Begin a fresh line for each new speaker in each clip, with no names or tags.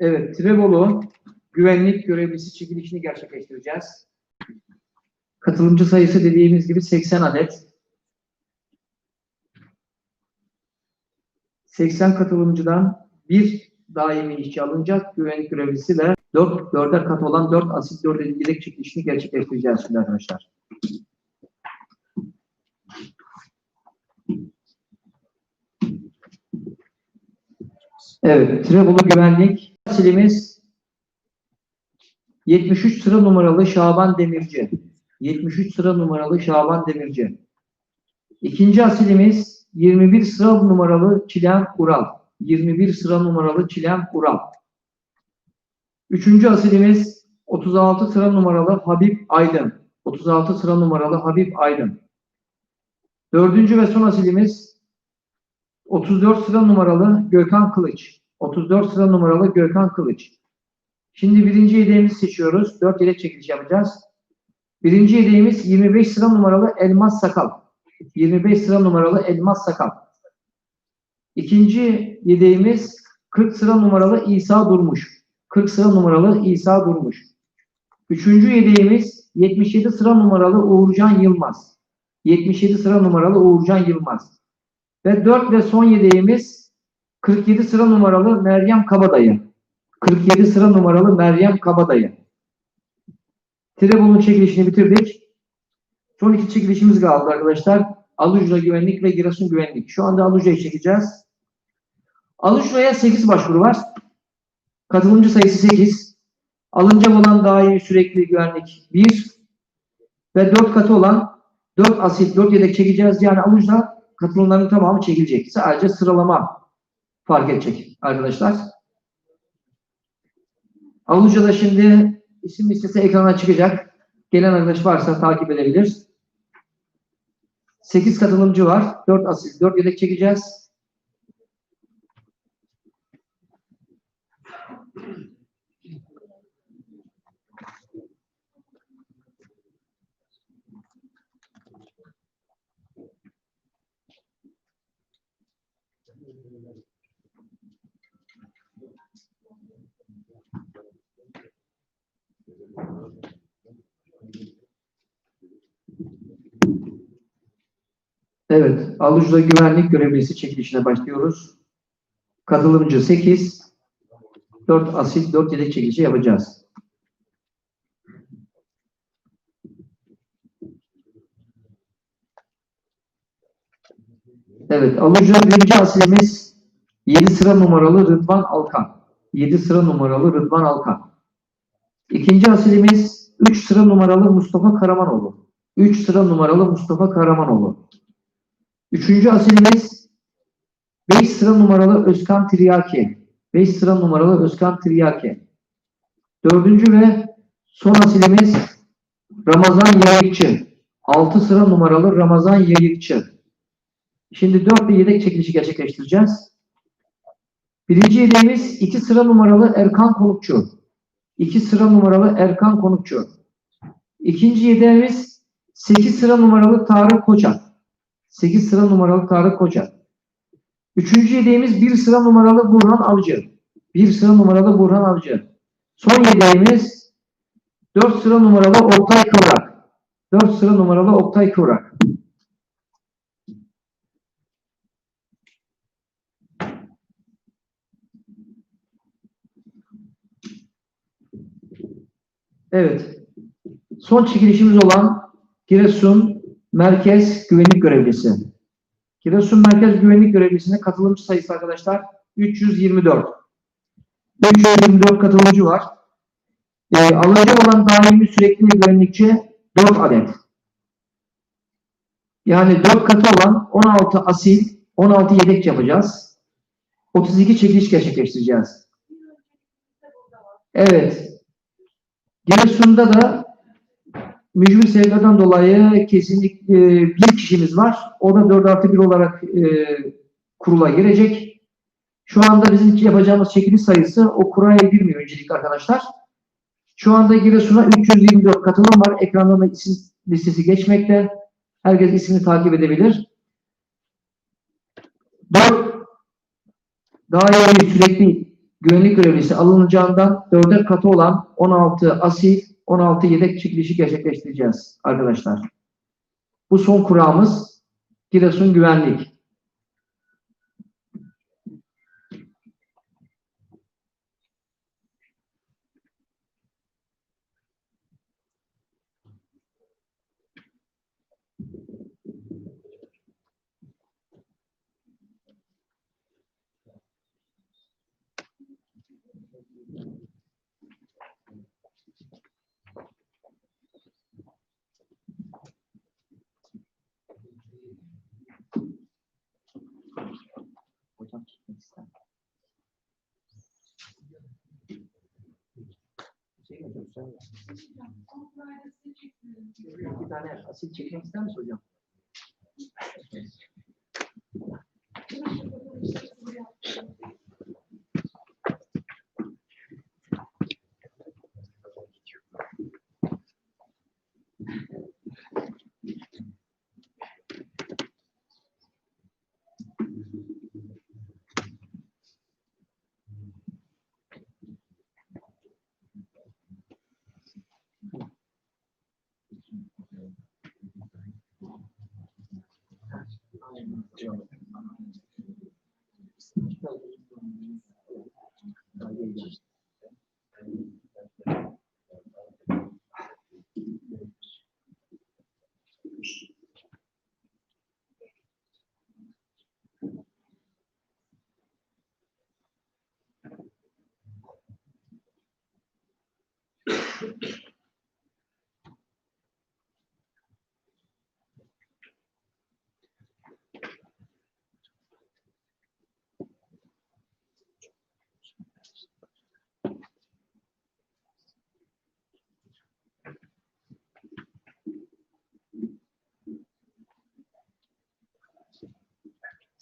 Evet, Trebolu güvenlik görevlisi çekilişini gerçekleştireceğiz. Katılımcı sayısı dediğimiz gibi 80 adet. 80 katılımcıdan bir daimi işçi alınacak. Güvenlik görevlisi ve 4, 4'er kat olan 4 asit 4 dilek çekilişini gerçekleştireceğiz şimdi arkadaşlar. Evet, Trebolu güvenlik asilimiz 73 sıra numaralı Şaban Demirci. 73 sıra numaralı Şaban Demirci. İkinci asilimiz 21 sıra numaralı Çilem Ural. 21 sıra numaralı Çilem Ural. Üçüncü asilimiz 36 sıra numaralı Habib Aydın. 36 sıra numaralı Habib Aydın. Dördüncü ve son asilimiz 34 sıra numaralı Gökhan Kılıç. 34 sıra numaralı Gökhan Kılıç. Şimdi birinci yedeğimizi seçiyoruz. 4 yedek çekiliş yapacağız. Birinci yedeğimiz 25 sıra numaralı Elmas Sakal. 25 sıra numaralı Elmas Sakal. İkinci yedeğimiz 40 sıra numaralı İsa Durmuş. 40 sıra numaralı İsa Durmuş. Üçüncü yedeğimiz 77 sıra numaralı Uğurcan Yılmaz. 77 sıra numaralı Uğurcan Yılmaz. Ve 4 ve son yedeğimiz 47 sıra numaralı Meryem Kabadayı. 47 sıra numaralı Meryem Kabadayı. Trebunun çekilişini bitirdik. Son iki çekilişimiz kaldı arkadaşlar. Alucra Güvenlik ve Giresun Güvenlik. Şu anda Alucra'yı çekeceğiz. Alucra'ya 8 başvuru var. Katılımcı sayısı 8. Alınacak olan daimi sürekli güvenlik 1 ve 4 katı olan 4 asit 4 yedek çekeceğiz. Yani Alucra katılımların tamamı çekilecek. Sadece sıralama fark edecek arkadaşlar. Alucra'da şimdi isim listesi ekrana çıkacak. Gelen arkadaş varsa takip edebilir. 8 katılımcı var. 4 asil, 4 yedek çekeceğiz. Evet, Alucra Güvenlik Görevlisi çekilişine başlıyoruz. Katılımcı 8, 4 asil, 4 yedek çekilişi yapacağız. Evet, Alucra birinci asilimiz 7 sıra numaralı Rıdvan Alkan. 7 sıra numaralı Rıdvan Alkan. İkinci asilimiz 3 sıra numaralı Mustafa Karamanoğlu. 3 sıra numaralı Mustafa Karamanoğlu. Üçüncü asilimiz 5 sıra numaralı Özkan Tiryaki. 5 sıra numaralı Özkan Tiryaki. Dördüncü ve son asilimiz Ramazan Yayıkçı. 6 sıra numaralı Ramazan Yayıkçı. Şimdi 4 ve yedek çekilişi gerçekleştireceğiz. Birinci yedeğimiz 2 sıra numaralı Erkan Konukçu. 2 sıra numaralı Erkan Konukçu. İkinci yedeğimiz 8 sıra numaralı Tarık Koçak. 8 sıra numaralı Tarık Koçak. Üçüncü yedeğimiz 1 sıra numaralı Burhan Avcı. 1 sıra numaralı Burhan Avcı. Son yedeğimiz 4 sıra numaralı Oktay Kıvrak. 4 sıra numaralı Oktay Kıvrak. Evet. Son çekilişimiz olan Giresun Merkez Güvenlik Görevlisi. Giresun Merkez Güvenlik Görevlisi'ne katılımcı sayısı arkadaşlar 324. 324 katılımcı var. E, alınacak olan daimi sürekli güvenlikçi 4 adet. Yani 4 katı olan 16 asil, 16 yedek yapacağız. 32 çekiliş gerçekleştireceğiz. Evet. Giresun'da da mücbir sevdadan dolayı kesinlikle bir kişimiz var. O da 4 artı 1 olarak e, kurula girecek. Şu anda bizim yapacağımız çekiliş sayısı o kuraya girmiyor öncelikle arkadaşlar. Şu anda Giresun'a 324 katılım var. Ekranda da isim listesi geçmekte. Herkes ismini takip edebilir. 4 daire sürekli güvenlik görevlisi alınacağından 4'er katı olan 16 asil, 16 yedek çekilişi gerçekleştireceğiz arkadaşlar. Bu son kurağımız Giresun Güvenlik. Hocam çekmek ister. Sen- Bir tane asil çekmek ister misin hocam? allegiance.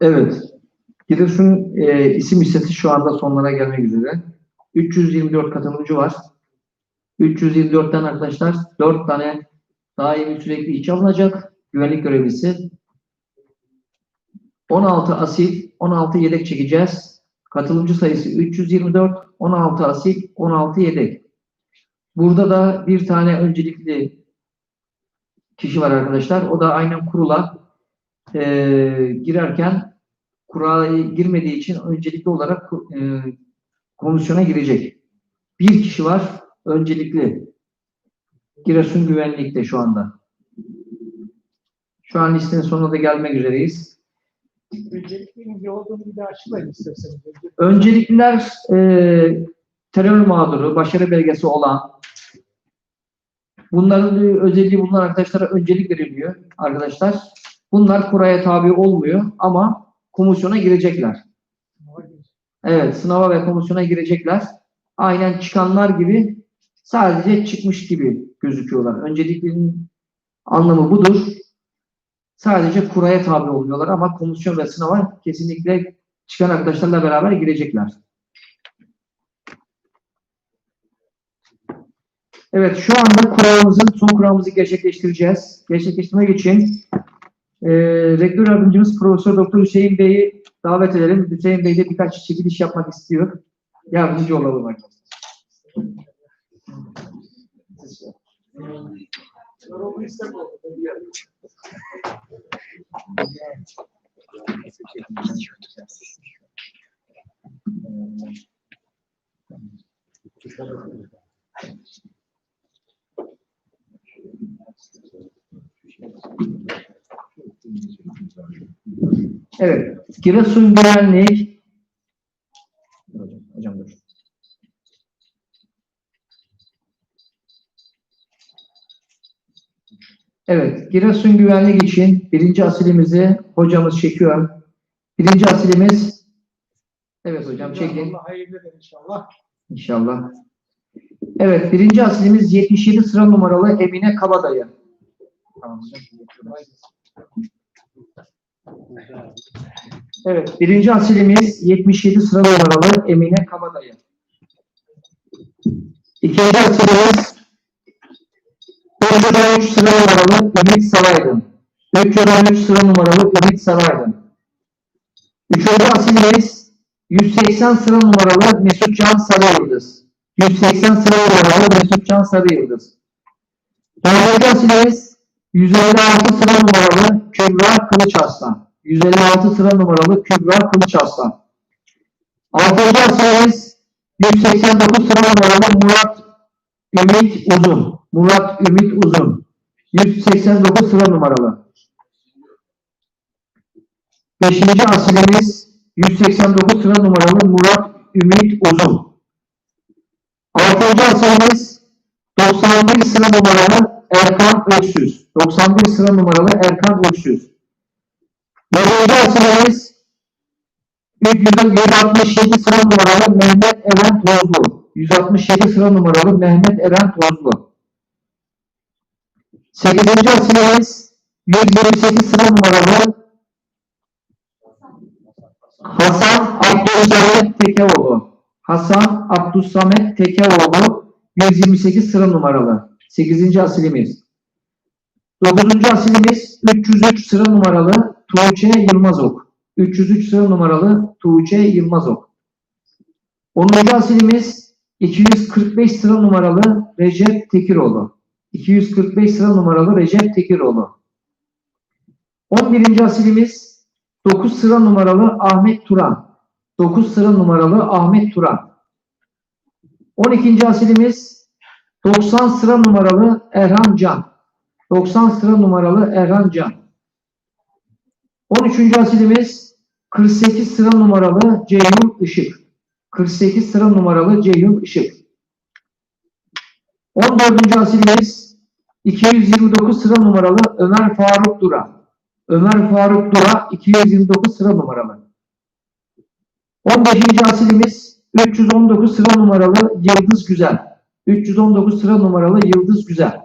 Evet. Giresun e, isim listesi şu anda sonlara gelmek üzere. 324 katılımcı var. 324'ten arkadaşlar 4 tane daimi sürekli içe alınacak güvenlik görevlisi. 16 asil, 16 yedek çekeceğiz. Katılımcı sayısı 324, 16 asil, 16 yedek. Burada da bir tane öncelikli kişi var arkadaşlar. O da aynen kurula e, girerken kuraya girmediği için öncelikli olarak e, komisyona girecek. Bir kişi var öncelikli. Giresun güvenlikte şu anda. Şu an listenin sonuna da gelmek üzereyiz.
Ne olduğunu bir daha açıklayın isterseniz.
Öncelikliler e, terör mağduru, başarı belgesi olan, bunların e, özelliği bulunan arkadaşlara öncelik veriliyor arkadaşlar. Bunlar kuraya tabi olmuyor ama komisyona girecekler. Evet, sınava ve komisyona girecekler. Aynen çıkanlar gibi sadece çıkmış gibi gözüküyorlar. Önceliklerin anlamı budur. Sadece kuraya tabi oluyorlar ama komisyon ve sınava kesinlikle çıkan arkadaşlarla beraber girecekler. Evet, şu anda kuralımızın son kuralımızı gerçekleştireceğiz. Gerçekleştirmek için e, rektör yardımcımız Profesör Doktor Hüseyin Bey'i davet edelim. Hüseyin Bey de birkaç çekiliş yapmak istiyor. Yardımcı olalım arkadaşlar.
İstek oldu.
Evet, Giresun Güvenlik. Hocam, hocam dur. Evet, Giresun Güvenlik için birinci asilimizi hocamız çekiyor. Birinci asilimiz, evet hocam çekin
Allah hayırlı inşallah.
inşallah. Evet, birinci asilimiz 77 sıra numaralı Emine Kabadayı. Evet, birinci asilimiz 77 sıra numaralı Emine Kabadayı. İkinci asilimiz 413 sıra numaralı Ümit Saraydın. 313 sıra numaralı Ümit Saraydın. Üçüncü asilimiz 180 sıra numaralı Mesutcan Sarıyıldız. 180 sıra numaralı Mesutcan Sarıyıldız. Dördüncü asilimiz 156 sıra numaralı Kübra Kılıç Arslan. 156 sıra numaralı Kübra Kılıç Arslan. Altıncı asilimiz 189 sıra numaralı Murat Ümit Uzun. Murat Ümit Uzun. 189 sıra numaralı. Beşinci asilimiz 189 sıra numaralı Murat Ümit Uzun. Asilimiz 91 sıra numaralı Erkan Öksüz. 91 sıra numaralı Erkan Öksüz. Asilimiz 167 sıra numaralı Mehmet Eren Tozlu. 167 sıra numaralı Mehmet Eren Tozlu. Sekizinci asilimiz 128 sıra numaralı Hasan Abdülsamet Tekeoğlu. Hasan Abdülsamet Tekeoğlu 128 sıra numaralı. 8. asilimiz. 9. asilimiz 303 sıra numaralı Tuğçe Yılmazok. 303 sıra numaralı Tuğçe Yılmazok. 10. asilimiz 245 sıra numaralı Recep Tekiroğlu. 245 sıra numaralı Recep Tekiroğlu. 11. asilimiz 9 sıra numaralı Ahmet Turan. 9 sıra numaralı Ahmet Turan. 12. asilimiz 90 sıra numaralı Erhan Can. 90 sıra numaralı Erhan Can. 13. asilimiz 48 sıra numaralı Ceyhun Işık. 48 sıra numaralı Ceyhun Işık. 14. asilimiz 229 sıra numaralı Ömer Faruk Dura. Ömer Faruk Dura 229 sıra numaralı. 15. asilimiz 319 sıra numaralı Yıldız Güzel. 319 sıra numaralı Yıldız Güzel.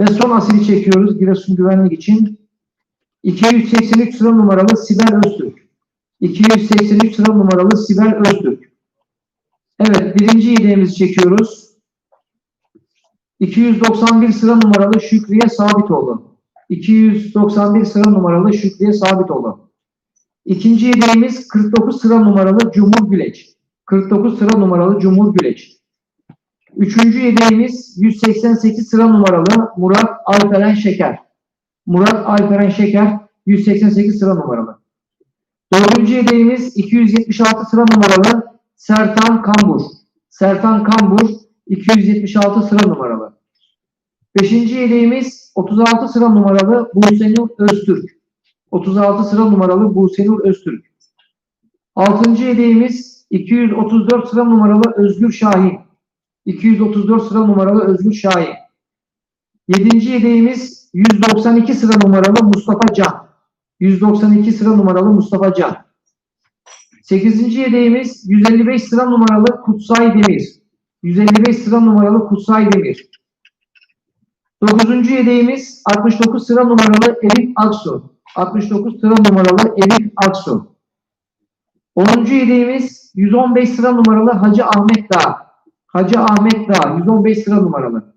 Ve son asili çekiyoruz Giresun güvenlik için. 283 sıra numaralı Sibel Öztürk. 283 sıra numaralı Sibel Öztürk. Evet, birinci yedeğimizi çekiyoruz. 291 sıra numaralı Şükriye Sabitoğlu. 291 sıra numaralı Şükriye Sabitoğlu. İkinci yedeğimiz 49 sıra numaralı Cumhur Güleç. 49 sıra numaralı Cumhur Güleç. Üçüncü yedeğimiz 188 sıra numaralı Murat Alperen Şeker. Murat Alperen Şeker 188 sıra numaralı. Dördüncü yedeğimiz 276 sıra numaralı Sertan Kambur. Sertan Kambur 276 sıra numaralı. Beşinci yedeğimiz 36 sıra numaralı Busenur Öztürk. 36 sıra numaralı Busenur Öztürk. Altıncı yedeğimiz 234 sıra numaralı Özgür Şahin. 234 sıra numaralı Özgür Şahin. Yedinci yedeğimiz 192 sıra numaralı Mustafa Can. 192 sıra numaralı Mustafa Can. Sekizinci yedeğimiz 155 sıra numaralı Kutsay Demir. 155 sıra numaralı Kutsay Demir. Dokuzuncu yedeğimiz 69 sıra numaralı Elif Aksu. 69 sıra numaralı Elif Aksu. Onuncu yedeğimiz 115 sıra numaralı Hacı Ahmet Dağ. Hacı Ahmet Dağ 115 sıra numaralı.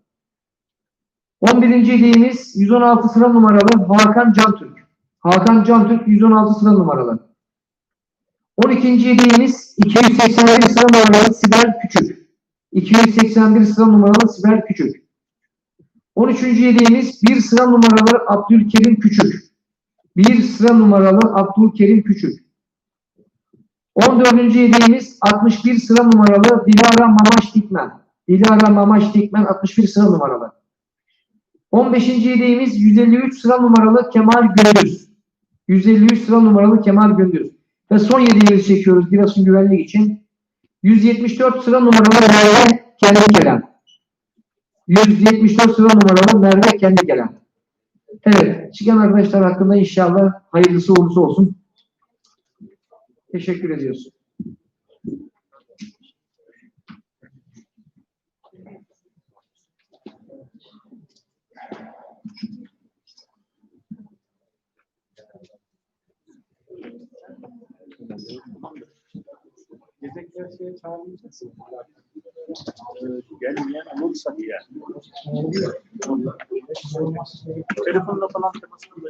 11. yedeğimiz 116 sıra numaralı Hakan Cantürk. Hakan Cantürk 116 sıra numaralı. 12. yedeğimiz 281 sıra numaralı Sibel Küçük. 281 sıra numaralı Sibel Küçük. 13. yedeğimiz 1 sıra numaralı Abdülkerim Küçük. 1 sıra numaralı Abdülkerim Küçük. 14. yedeğimiz 61 sıra numaralı Dilara Mamaş Dikmen. Dilara Mamaş Dikmen 61 sıra numaralı. 15. yedeğimiz 153 sıra numaralı Kemal Gündüz. 153 sıra numaralı Kemal Gündüz. Ve son yedeğimizi çekiyoruz Giresun güvenlik için. 174 sıra numaralı Merve Kendi Gelen. 174 sıra numaralı Merve Kendi Gelen. Evet, çıkan arkadaşlar hakkında inşallah hayırlısı uğurlusu olsun. Teşekkür ediyoruz.
Yedekler şeye çağırmayacaksın.
gelmeyen olursa diye. Telefonla falan temasını